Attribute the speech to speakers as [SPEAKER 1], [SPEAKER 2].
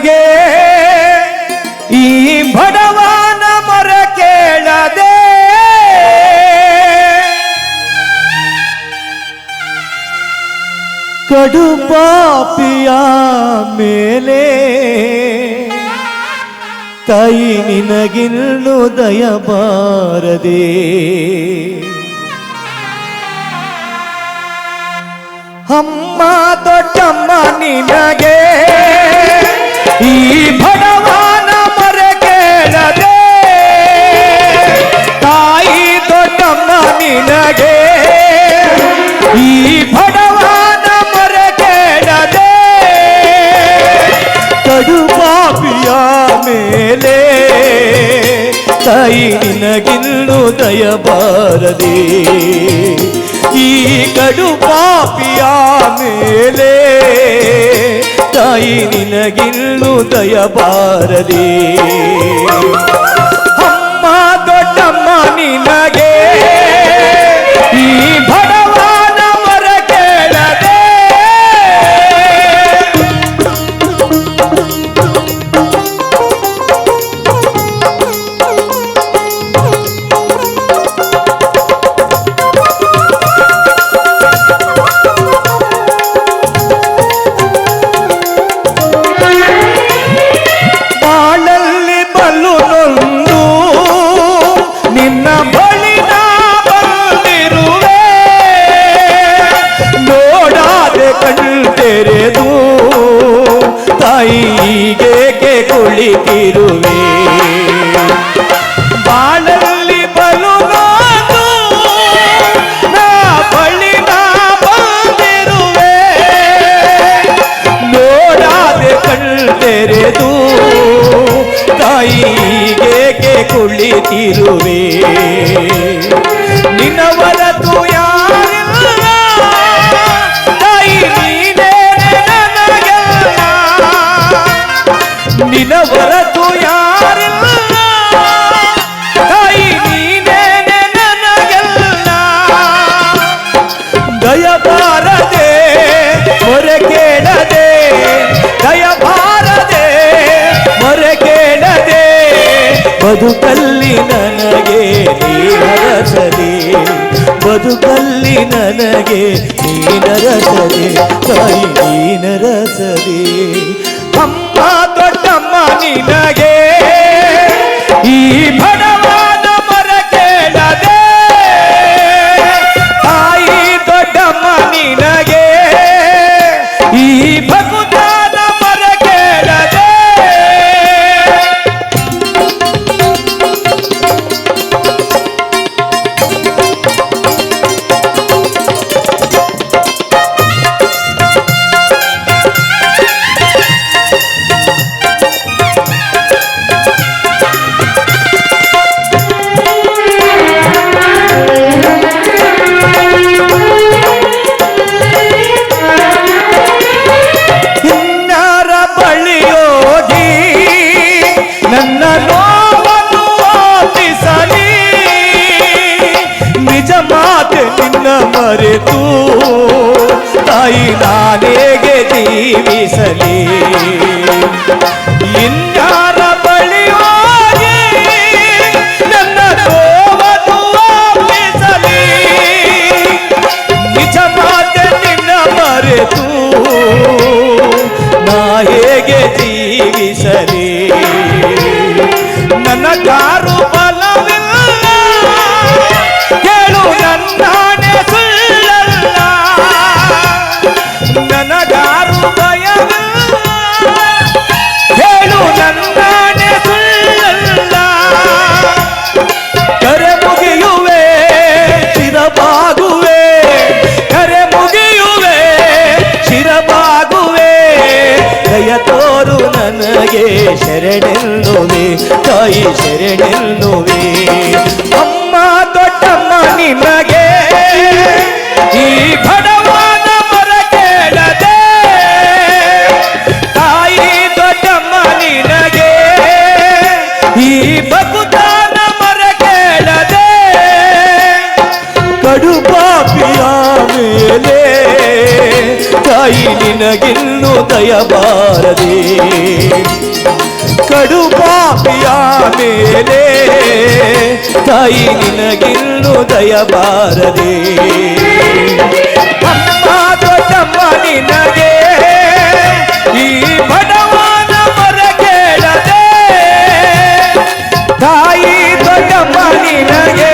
[SPEAKER 1] ನಿನಗೆ ಈ ಬಡವನ ಮರ ಕೇಳದೆ. ಕಡು ಪಾಪಿಯ ಮೇಲೆ ತಾಯಿ ನಿನಗಿನ್ನು ದಯಬಾರದೆ ಅಮ್ಮ ದೊಡ್ಡಮ್ಮ ನಿನಗೆ ದಯಬಾರದೆ ಈ ಕಡು ಪಾಪಿಯ ಮೇಲೆ ತಾಯಿ ನಿನಗಿನ್ನು ದಯಬಾರದೆ. ಕುಳಿತಿರುವೆ ಬಾಳಲ್ಲಿ ಬಲು ನಾ ಬಳಿ ನಾ ಬಂದಿರುವೆ. ನೋಡಾದೆ ಕಣ್ತೆರೆದು ತಾಯಿಗೆ ಕುಳಿತಿರುವೆ. ನಿನ್ನ ಹೊರತು ಹೊರತು ಯಾರಿಲ್ಲ. ತಾಯಿ ನೀನೇ ನನಗೆಲ್ಲ. ದಯಬಾರದೆ, ಮೊರೆ ಕೇಳದೆ. ದಯಬಾರದೆ, ಮೊರೆ ಕೇಳದೆ. ಬದುಕಲ್ಲಿ ನನಗೆ ನೀರಸದೆ ಬದುಕಲ್ಲಿ ನನಗೆ ನೀನರಸದೆ. ತಾಯಿ ನೀನರಸದೆ. ದೊಡ್ಡಮ್ಮ ನಿನಗೆ ಈ ಬಡವಾದ ಮರೆತು ತಾಯಿ ನಾನೇಗೆ ಜೀವಿಸಲಿ. ಇನ್ಯಾರ ನನಗೆ ಶರಣೆಲ್ಲುವೆ ತಾಯಿ ಶರಣೆಲ್ಲುವೆ ಅಮ್ಮ ದೊಡ್ಡಮ್ಮ ನಿಮಗೆ ಈ ಬಡವನ ಮರ ಕೇಳದೆ, ತಾಯಿ ದೊಡ್ಡಮ್ಮ ನಿನಗೆ ಈ ಬಗುದಾನ ತಾಯಿ ನಿನಗಿನ್ನು ದಯಬಾರದೆ ಕಡು ಪಾಪಿಯ ಮೇಲೆ ತಾಯಿ ನಿನಗಿನ್ನು ದಯಬಾರದೆ ಅಮ್ಮ ದೊಡ್ಡಮ್ಮ ನಿನಗೆ ಈ ಬಡವನ ಮರ ಕೇಳದೆ. ತಾಯಿ ದೊಡ್ಡಮ್ಮ ನಿನಗೆ